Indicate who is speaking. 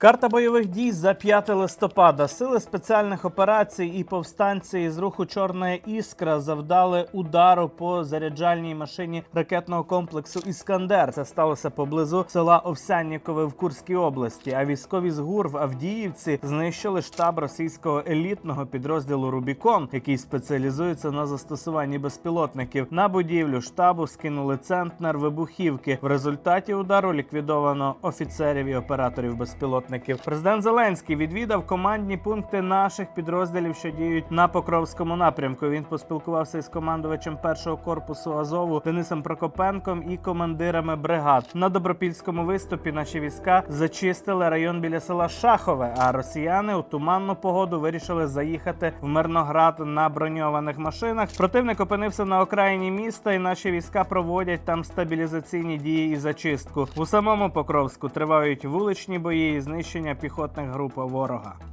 Speaker 1: Карта бойових дій за 5 листопада. Сили спеціальних операцій і повстанці із руху Чорна іскра завдали удару по заряджальній машині ракетного комплексу Іскандер. Це сталося поблизу села Овсяннікове в Курській області. А військові з ГУР в Авдіївці знищили штаб російського елітного підрозділу Рубікон, який спеціалізується на застосуванні безпілотників. На будівлю штабу скинули центнер вибухівки. В результаті удару ліквідовано офіцерів і операторів безпілотників. Президент Зеленський відвідав командні пункти наших підрозділів, що діють на Покровському напрямку. Він поспілкувався із командувачем першого корпусу Азову Денисом Прокопенком і командирами бригад. На добропільському виступі наші війська зачистили район біля села Шахове. А росіяни у туманну погоду вирішили заїхати в Мирноград на броньованих машинах. Противник опинився на окраїні міста, і наші війська проводять там стабілізаційні дії і зачистку. У самому Покровську тривають вуличні бої і знищення піхотних груп ворога.